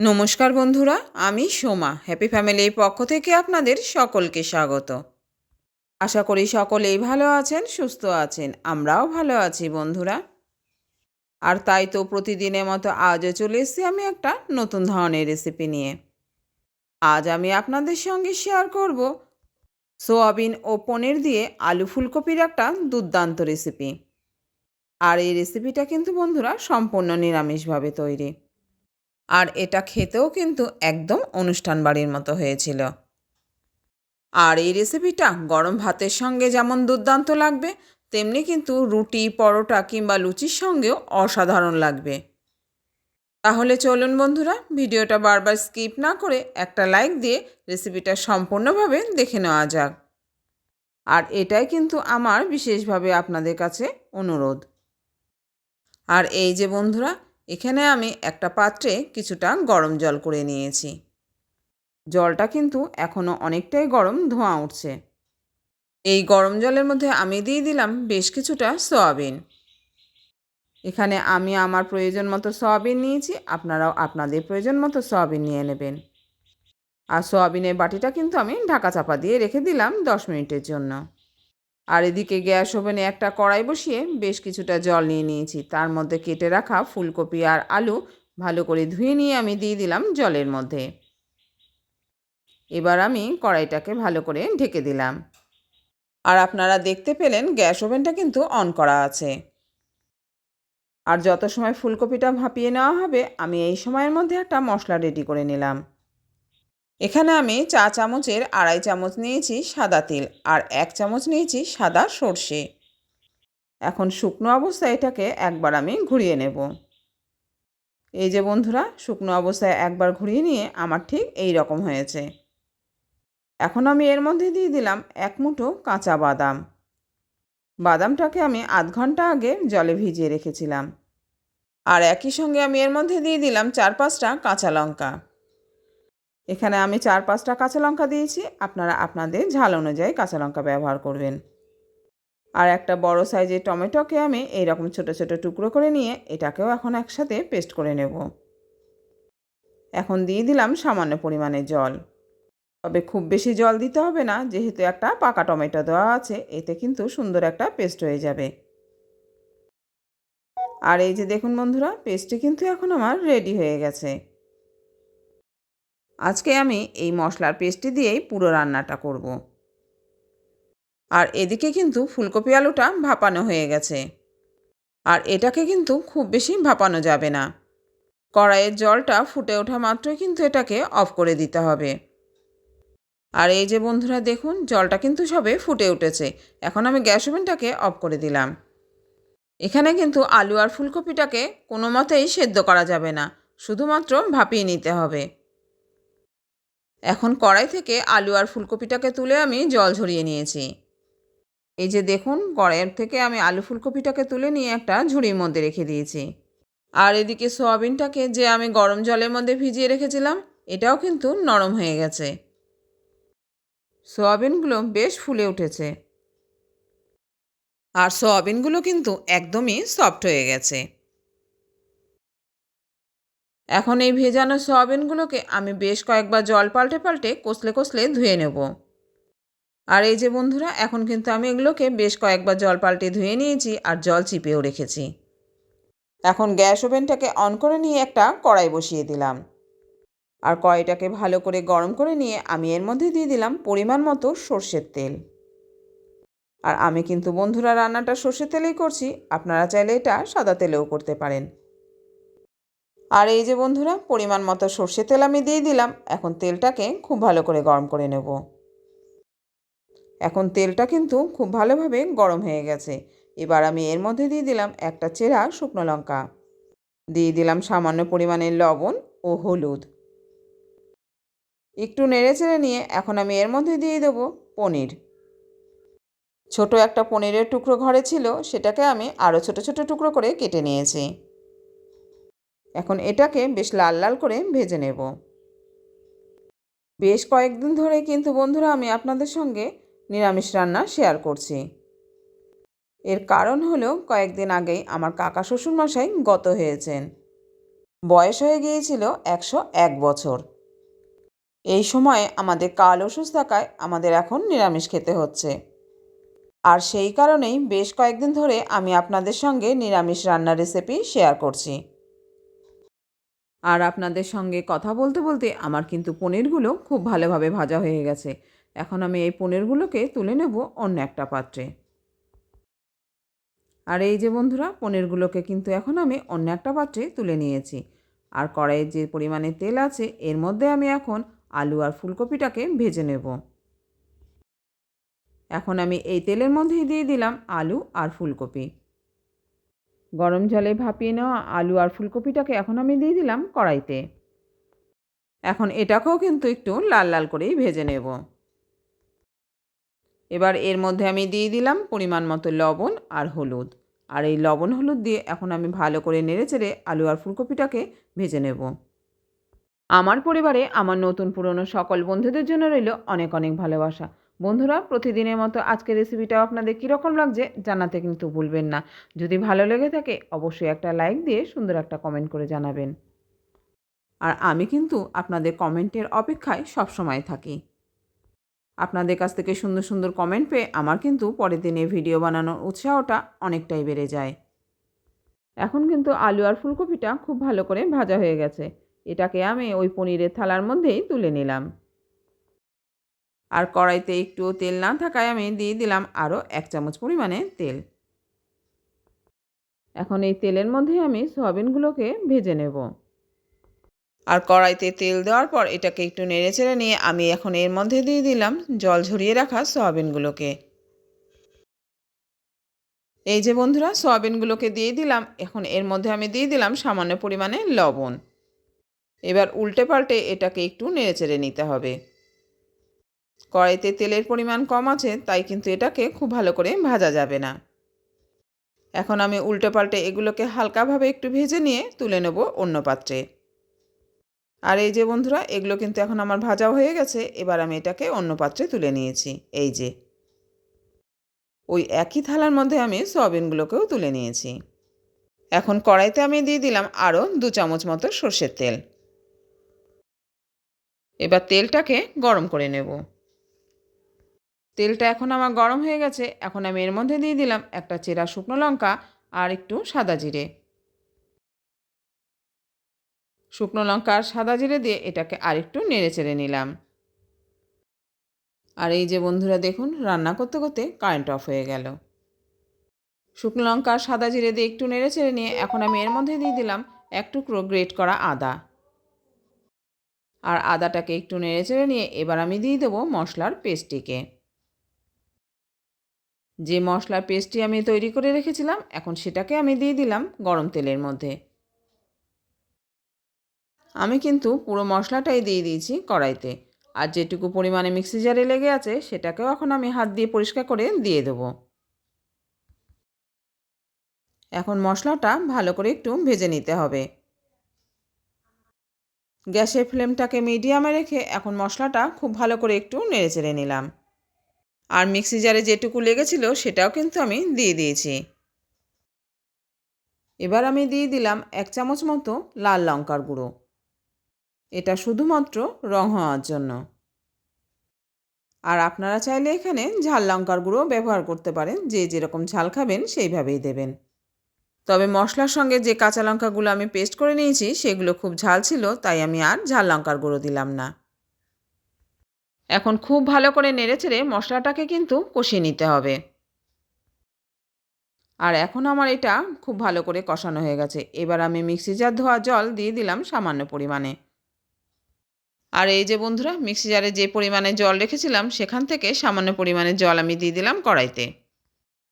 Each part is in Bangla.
নমস্কার বন্ধুরা, আমি সোমা। হ্যাপি ফ্যামিলির পক্ষ থেকে আপনাদের সকলকে স্বাগত। আশা করি সকলেই ভালো আছেন, সুস্থ আছেন। আমরাও ভালো আছি বন্ধুরা। আর তাই তো প্রতিদিনের মতো আজও চলে এসেছি আমি একটা নতুন ধরনের রেসিপি নিয়ে। আজ আমি আপনাদের সঙ্গে শেয়ার করব সোয়াবিন ও পনির দিয়ে আলু ফুলকপির একটা দুর্দান্ত রেসিপি আর এই রেসিপিটা কিন্তু বন্ধুরা সম্পূর্ণ নিরামিষভাবে তৈরি। আর এটা খেতেও কিন্তু একদম অনুষ্ঠান বাড়ির মতো হয়েছিল। আর এই রেসিপিটা গরম ভাতের সঙ্গে যেমন দুর্দান্ত লাগবে, তেমনি কিন্তু রুটি, পরোটা কিংবা লুচির সঙ্গেও অসাধারণ লাগবে। তাহলে চলুন বন্ধুরা, ভিডিওটা বারবার স্কিপ না করে একটা লাইক দিয়ে রেসিপিটা সম্পূর্ণভাবে দেখে নেওয়া যাক। আর এটাই কিন্তু আমার বিশেষভাবে আপনাদের কাছে অনুরোধ। আর এই যে বন্ধুরা এখানে আমি একটা পাত্রে কিছুটা গরম জল করে নিয়েছি। জলটা কিন্তু এখনও অনেকটাই গরম ধোঁয়া উঠছে। এই গরম জলের মধ্যে আমি দিয়ে দিলাম বেশ কিছুটা সয়াবিন। এখানে আমি আমার প্রয়োজন মতো সয়াবিন নিয়েছি, আপনারাও আপনাদের প্রয়োজন মতো সয়াবিন নিয়ে নেবেন। আর সয়াবিনের বাটিটা কিন্তু আমি ঢাকা চাপা দিয়ে রেখে দিলাম দশ মিনিটের জন্য। আর এদিকে গ্যাস ওভেনে একটা কড়াই বসিয়ে বেশ কিছুটা জল নিয়ে নিয়েছি। তার মধ্যে কেটে রাখা ফুলকপি আর আলু ভালো করে ধুয়ে নিয়ে আমি দিয়ে দিলাম জলের মধ্যে। এবার আমি কড়াইটাকে ভালো করে ঢেকে দিলাম। আর আপনারা দেখতে পেলেন গ্যাস ওভেনটা কিন্তু অন করা আছে। আর যত সময় ফুলকপিটা ভাপিয়ে নেওয়া হবে, আমি এই সময়ের মধ্যে একটা মশলা রেডি করে নিলাম। এখানে আমি চা চামচের আড়াই চামচ নিয়েছি সাদা তেল আর এক চামচ নিয়েছি সাদা সর্ষে। এখন শুকনো অবস্থায় এটাকে একবার আমি ঘুরিয়ে নেব। এই যে বন্ধুরা, শুকনো অবস্থায় একবার ঘুরিয়ে নিয়ে আমার ঠিক এই রকম হয়েছে। এখন আমি এর মধ্যে দিয়ে দিলাম এক মুঠো কাঁচা বাদাম। বাদামটাকে আমি আধ ঘণ্টা আগে জলে ভিজিয়ে রেখেছিলাম। আর একই সঙ্গে আমি এর মধ্যে দিয়ে দিলাম চার পাঁচটা কাঁচা লঙ্কা। এখানে আমি চার পাঁচটা কাঁচা লঙ্কা দিয়েছি। আপনারা আপনাদের ঝাল অনুযায়ী কাঁচা লঙ্কা ব্যবহার করবেন। আর একটা বড় সাইজের টমেটোকে আমি এইরকম ছোট ছোট টুকরো করে নিয়ে এটাকেও এখন একসাথে পেস্ট করে নেব। এখন দিয়ে দিলাম সামান্য পরিমাণে জল। তবে খুব বেশি জল দিতে হবে না, যেহেতু একটা পাকা টমেটো দেওয়া আছে, এতে কিন্তু সুন্দর একটা পেস্ট হয়ে যাবে। আর এই যে দেখুন বন্ধুরা, পেস্টটি কিন্তু এখন আমার রেডি হয়ে গেছে। আজকে আমি এই মশলার পেস্টটি দিয়েই পুরো রান্নাটা করব। আর এদিকে কিন্তু ফুলকপি আলুটা ভাপানো হয়ে গেছে। আর এটাকে কিন্তু খুব বেশি ভাপানো যাবে না। কড়াইয়ের জলটা ফুটে ওঠা মাত্রই কিন্তু এটাকে অফ করে দিতে হবে। আর এই যে বন্ধুরা দেখুন, জলটা কিন্তু সবে ফুটে উঠেছে। এখন আমি গ্যাস ওভেনটাকে অফ করে দিলাম। এখানে কিন্তু আলু আর ফুলকপিটাকে কোনো মতেই সেদ্ধ করা যাবে না। শুধুমাত্র ভাপিয়ে নিতে হবে। এখন কড়াই থেকে আলু আর ফুলকপিটাকে তুলে আমি জল ঝরিয়ে নিয়েছি। এই যে দেখুন, কড়াইয়ের থেকে আমি আলু ফুলকপিটাকে তুলে নিয়ে একটা ঝুড়ির মধ্যে রেখে দিয়েছি। আর এদিকে সোয়াবিনটাকে যে আমি গরম জলের মধ্যে ভিজিয়ে রেখেছিলাম, এটাও কিন্তু নরম হয়ে গেছে। সোয়াবিনগুলো বেশ ফুলে উঠেছে। আর সোয়াবিনগুলো কিন্তু একদমই সফট হয়ে গেছে। এখন এই ভেজানো সয়াবিনগুলোকে আমি বেশ কয়েকবার জল পাল্টে পাল্টে কষলে কষলে ধুয়ে নেব। আর এই যে বন্ধুরা, এখন কিন্তু আমি এগুলোকে বেশ কয়েকবার জল পাল্টে ধুয়ে নিয়েছি আর জল চিপেও রেখেছি। এখন গ্যাস ওভেনটাকে অন করে নিয়ে একটা কড়াই বসিয়ে দিলাম। আর কড়াইটাকে ভালো করে গরম করে নিয়ে আমি এর মধ্যে দিয়ে দিলাম পরিমাণ মতো সর্ষের তেল। আর আমি কিন্তু বন্ধুরা রান্নাটা সর্ষের তেলেই করছি, আপনারা চাইলে এটা সাদা তেলেও করতে পারেন। আর এই যে বন্ধুরা, পরিমাণ মতো সর্ষে তেল আমি দিয়ে দিলাম। এখন তেলটাকে খুব ভালো করে গরম করে নেব। এখন তেলটা কিন্তু খুব ভালোভাবে গরম হয়ে গেছে। এবার আমি এর মধ্যে দিয়ে দিলাম একটা চেরা শুকনো লঙ্কা। দিয়ে দিলাম সামান্য পরিমাণের লবণ ও হলুদ। একটু নেড়ে চেড়ে নিয়ে এখন আমি এর মধ্যে দিয়ে দেবো পনির। ছোট একটা পনিরের টুকরো ঘরে ছিল, সেটাকে আমি আরও ছোট ছোট টুকরো করে কেটে নিয়েছি। এখন এটাকে বেশ লাল লাল করে ভেজে নেব। বেশ কয়েকদিন ধরে কিন্তু বন্ধুরা আমি আপনাদের সঙ্গে নিরামিষ রান্না শেয়ার করছি। এর কারণ হলো কয়েকদিন আগেই আমার কাকা শ্বশুরমশাই গত হয়েছেন। বয়স হয়ে গিয়েছিল একশো এক বছর। এই সময়ে আমাদের কাল ওষুধ থাকায় আমাদের এখন নিরামিষ খেতে হচ্ছে। আর সেই কারণেই বেশ কয়েকদিন ধরে আমি আপনাদের সঙ্গে নিরামিষ রান্নার রেসিপি শেয়ার করছি। আর আপনাদের সঙ্গে কথা বলতে বলতে আমার কিন্তু পনিরগুলো খুব ভালোভাবে ভাজা হয়ে গেছে। এখন আমি এই পনিরগুলোকে তুলে নেব অন্য একটা পাত্রে। আর এই যে বন্ধুরা, পনিরগুলোকে কিন্তু এখন আমি অন্য একটা পাত্রে তুলে নিয়েছি। আর কড়াইয়ের যে পরিমাণে তেল আছে, এর মধ্যে আমি এখন আলু আর ফুলকপিটাকে ভেজে নেব। এখন আমি এই তেলের মধ্যেই দিয়ে দিলাম আলু আর ফুলকপি। গরম জলে ভাপিয়ে নেওয়া আলু আর ফুলকপিটাকে এখন আমি দিয়ে দিলাম কড়াইতে। এখন এটাকেও কিন্তু একটু লাল লাল করেই ভেজে নেব। এবার এর মধ্যে আমি দিয়ে দিলাম পরিমাণ মতো লবণ আর হলুদ। আর এই লবণ হলুদ দিয়ে এখন আমি ভালো করে নেড়ে চেড়ে আলু আর ফুলকপিটাকে ভেজে নেব। আমার পরিবারে, আমার নতুন পুরনো সকল বন্ধুদের জন্য রইল অনেক অনেক ভালোবাসা। বন্ধুরা, প্রতিদিনের মতো আজকের রেসিপিটাও আপনাদের কীরকম লাগছে জানাতে কিন্তু ভুলবেন না। যদি ভালো লেগে থাকে, অবশ্যই একটা লাইক দিয়ে সুন্দর একটা কমেন্ট করে জানাবেন। আর আমি কিন্তু আপনাদের কমেন্টের অপেক্ষায় সবসময় থাকি। আপনাদের কাছ থেকে সুন্দর সুন্দর কমেন্ট পেয়ে আমার কিন্তু পরের দিনে ভিডিও বানানোর উৎসাহটা অনেকটাই বেড়ে যায়। এখন কিন্তু আলু আর ফুলকপিটা খুব ভালো করে ভাজা হয়ে গেছে। এটাকে আমি ওই পনিরের থালার মধ্যেই তুলে নিলাম। আর কড়াইতে একটু তেল না থাকায় আমি দিয়ে দিলাম আরও এক চামচ পরিমাণে তেল। এখন এই তেলের মধ্যে আমি সয়াবিনগুলোকে ভেজে নেব। আর কড়াইতে তেল দেওয়ার পর এটাকে একটু নেড়ে চেড়ে নিয়ে আমি এখন এর মধ্যে দিয়ে দিলাম জল ঝরিয়ে রাখা সয়াবিনগুলোকে। এই যে বন্ধুরা, সয়াবিনগুলোকে দিয়ে দিলাম। এখন এর মধ্যে আমি দিয়ে দিলাম সামান্য পরিমাণে লবণ। এবার উল্টে পাল্টে এটাকে একটু নেড়ে চেড়ে নিতে হবে। কড়াইতে তেলের পরিমাণ কম আছে, তাই কিন্তু এটাকে খুব ভালো করে ভাজা যাবে না। এখন আমি উল্টে পাল্টে এগুলোকে হালকাভাবে একটু ভেজে নিয়ে তুলে নেব অন্য পাত্রে। আর এই যে বন্ধুরা, এগুলো কিন্তু এখন আমার ভাজা হয়ে গেছে, এবার আমি এটাকে অন্য পাত্রে তুলে নিয়েছি, এই যে। ওই একই থালার মধ্যে আমি সয়াবিনগুলোকেও তুলে নিয়েছি। এখন কড়াইতে আমি দিয়ে দিলাম আরও দু চামচ মতো সর্ষের তেল। এবার তেলটাকে গরম করে নেব। তেলটা এখন আমার গরম হয়ে গেছে, এখন আমি এর মধ্যে দিয়ে দিলাম একটা চেরা শুকনো লঙ্কা আর একটু সাদা জিরে। শুকনো লঙ্কা আর সাদা জিরে দিয়ে এটাকে আরেকটু নেড়ে চেড়ে নিলাম। আর এই যে বন্ধুরা দেখুন, রান্না করতে করতে কারেন্ট অফ হয়ে গেল। শুকনো লঙ্কা সাদা জিরে দিয়ে একটু নেড়ে চেড়ে নিয়ে এখন আমি এর মধ্যে দিয়ে দিলাম এক টুকরো গ্রেট করা আদা। আর আদাটাকে একটু নেড়ে চেড়ে নিয়ে এবার আমি দিয়ে দেবো মশলার পেস্টটিকে যে মশলার পেস্টটি আমি তৈরি করে রেখেছিলাম, এখন সেটাকে আমি দিয়ে দিলাম গরম তেলের মধ্যে। আমি কিন্তু পুরো মশলাটাই দিয়ে দিয়েছি কড়াইতে। আর যেটুকু পরিমাণে মিক্সি জারে লেগে আছে, সেটাকেও এখন আমি হাত দিয়ে পরিষ্কার করে দিয়ে দেবো। এখন মশলাটা ভালো করে একটু ভেজে নিতে হবে। গ্যাসের ফ্লেমটাকে মিডিয়ামে রেখে এখন মশলাটা খুব ভালো করে একটু নেড়ে চেড়ে নিলাম। আর মিক্সি জারে যেটুকু লেগেছিল সেটাও কিন্তু আমি দিয়ে দিয়েছি। এবার আমি দিয়ে দিলাম এক চামচ মতো লাল লঙ্কার গুঁড়ো। এটা শুধুমাত্র রং হওয়ার জন্য। আর আপনারা চাইলে এখানে ঝাল লঙ্কার গুঁড়ো ব্যবহার করতে পারেন, যে যেরকম ঝাল খাবেন সেইভাবেই দেবেন। তবে মশলার সঙ্গে যে কাঁচা লঙ্কাগুলো আমি পেস্ট করে নিয়েছি সেগুলো খুব ঝাল ছিল, তাই আমি আর ঝাল লঙ্কার গুঁড়ো দিলাম না। এখন খুব ভালো করে নেড়েচেড়ে মশলাটাকে কিন্তু কষিয়ে নিতে হবে। আর এখন আমার এটা খুব ভালো করে কষানো হয়ে গেছে। এবার আমি মিক্সি জার ধোয়া জল দিয়ে দিলাম সামান্য পরিমাণে। আর এই যে বন্ধুরা, মিক্সি জারে যে পরিমাণে জল রেখেছিলাম, সেখান থেকে সামান্য পরিমাণে জল আমি দিয়ে দিলাম কড়াইতে।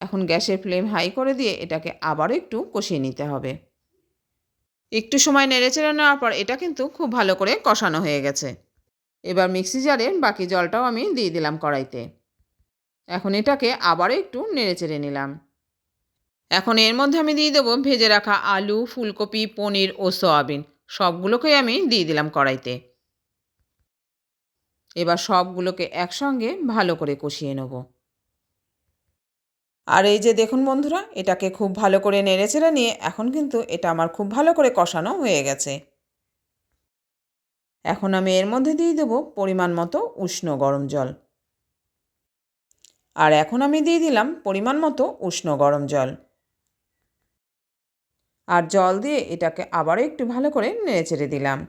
এখন গ্যাসের ফ্লেম হাই করে দিয়ে এটাকে আবারও একটু কষিয়ে নিতে হবে। একটু সময় নেড়েচেড়ে নেওয়ার পর এটা কিন্তু খুব ভালো করে কষানো হয়ে গেছে। এবার মিক্সি জারে বাকি জলটাও আমি দিয়ে দিলাম কড়াইতে। এখন এটাকে আবারও একটু নেড়ে চেড়ে নিলাম। এখন এর মধ্যে আমি দিয়ে দেবো ভেজে রাখা আলু, ফুলকপি, পনির ও সয়াবিন। সবগুলোকেই আমি দিয়ে দিলাম কড়াইতে। এবার সবগুলোকে একসঙ্গে ভালো করে কষিয়ে নেব। আর এই যে দেখুন বন্ধুরা, এটাকে খুব ভালো করে নেড়েচেড়ে নিয়ে এখন কিন্তু এটা আমার খুব ভালো করে কষানো হয়ে গেছে। এখন আমি এর মধ্যে দিয়ে দেবো পরিমাণ মতো উষ্ণ গরম জল। আর এখন আমি দিয়ে দিলাম পরিমাণ মতো উষ্ণ গরম জল। আর জল দিয়ে এটাকে আবারও একটু ভালো করে নেড়েচেড়ে দিলাম।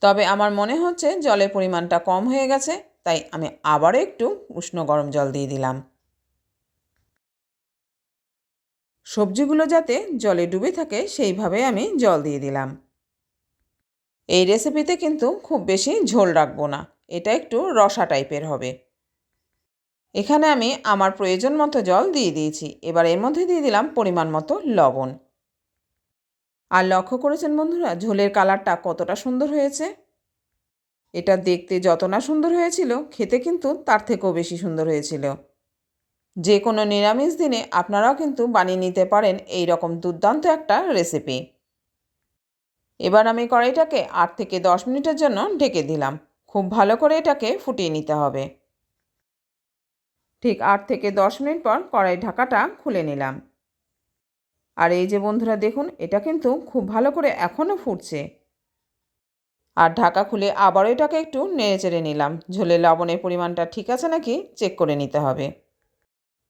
তবে আমার মনে হচ্ছে জলের পরিমাণটা কম হয়ে গেছে, তাই আমি আবারও একটু উষ্ণ গরম জল দিয়ে দিলাম। সবজিগুলো যাতে জলে ডুবে থাকে সেইভাবে আমি জল দিয়ে দিলাম। এই রেসিপিতে কিন্তু খুব বেশি ঝোল রাখব না। এটা একটু রসা টাইপের হবে। এখানে আমি আমার প্রয়োজন মতো জল দিয়ে দিয়েছি। এবার এর মধ্যে দিয়ে দিলাম পরিমাণ মতো লবণ। আর লক্ষ্য করেছেন বন্ধুরা, ঝোলের কালারটা কতটা সুন্দর হয়েছে। এটা দেখতে যত না সুন্দর হয়েছিল, খেতে কিন্তু তার থেকেও বেশি সুন্দর হয়েছিল। যে কোনো নিরামিষ দিনে আপনারাও কিন্তু বানিয়ে নিতে পারেন এই রকম দুর্দান্ত একটা রেসিপি এবার আমি কড়াইটাকে আট থেকে দশ মিনিটের জন্য ঢেকে দিলাম। খুব ভালো করে এটাকে ফুটিয়ে নিতে হবে। ঠিক আট থেকে দশ মিনিট পর কড়াই ঢাকাটা খুলে নিলাম। আর এই যে বন্ধুরা, দেখুন, এটা কিন্তু খুব ভালো করে এখনও ফুটছে। আর ঢাকা খুলে আবারও এটাকে একটু নেড়ে চেড়ে নিলাম। ঝোলে লবণের পরিমাণটা ঠিক আছে নাকি চেক করে নিতে হবে।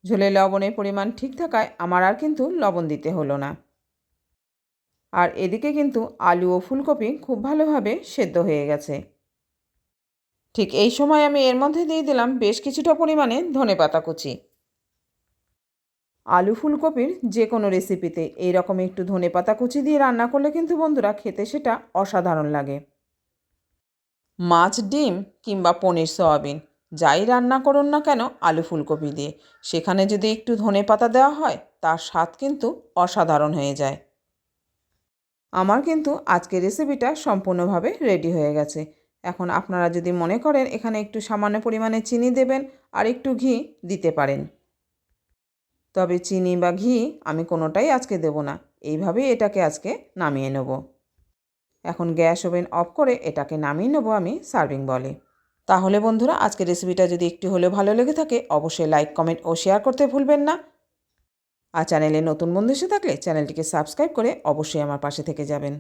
ঝোলে লবণের পরিমাণ ঠিক থাকায় আমার আর কিন্তু লবণ দিতে হলো না। আর এদিকে কিন্তু আলু ও ফুলকপি খুব ভালোভাবে সেদ্ধ হয়ে গেছে। ঠিক এই সময় আমি এর মধ্যে দিয়ে দিলাম বেশ কিছুটা পরিমাণে ধনে পাতা কুচি। আলু ফুলকপির যে কোনো রেসিপিতে এই রকম একটু ধনে পাতা কুচি দিয়ে রান্না করলে কিন্তু বন্ধুরা খেতে সেটা অসাধারণ লাগে। মাছ, ডিম কিংবা পনির, সয়াবিন যাই রান্না করুন না কেন আলু ফুলকপি দিয়ে। সেখানে যদি একটু ধনে পাতা দেওয়া হয় তার স্বাদ কিন্তু অসাধারণ হয়ে যায়। আমার কিন্তু আজকের রেসিপিটা সম্পূর্ণভাবে রেডি হয়ে গেছে। এখন আপনারা যদি মনে করেন এখানে একটু সামান্য পরিমাণে চিনি দেবেন আর একটু ঘি দিতে পারেন। তবে চিনি বা ঘি আমি কোনোটাই আজকে দেব না। এইভাবেই এটাকে আজকে নামিয়ে নেব। এখন গ্যাস ওভেন অফ করে এটাকে নামিয়ে নেব আমি সার্ভিং বলে। তাহলে বন্ধুরা আজকে রেসিপিটা যদি একটু হলেও ভালো লেগে থাকে, অবশ্যই লাইক কমেন্ট ও শেয়ার করতে ভুলবেন না। আর চ্যানেলে নতুন বন্ধু এসে থাকলে চ্যানেলটিকে সাবস্ক্রাইব করে অবশ্যই আমার পাশে থেকে যাবেন।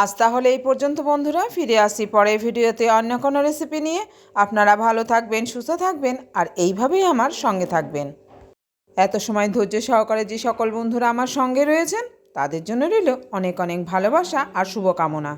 আজ তাহলে এই পর্যন্ত বন্ধুরা, ফিরে আসি পরের ভিডিওতে অন্য কোনো রেসিপি নিয়ে। আপনারা ভালো থাকবেন, সুস্থ থাকবেন আর এইভাবেই আমার সঙ্গে থাকবেন। এত সময় ধৈর্য সহকারে যে সকল বন্ধুরা আমার সঙ্গে রয়েছেন, তাদের জন্য রইল অনেক অনেক ভালোবাসা আর শুভকামনা।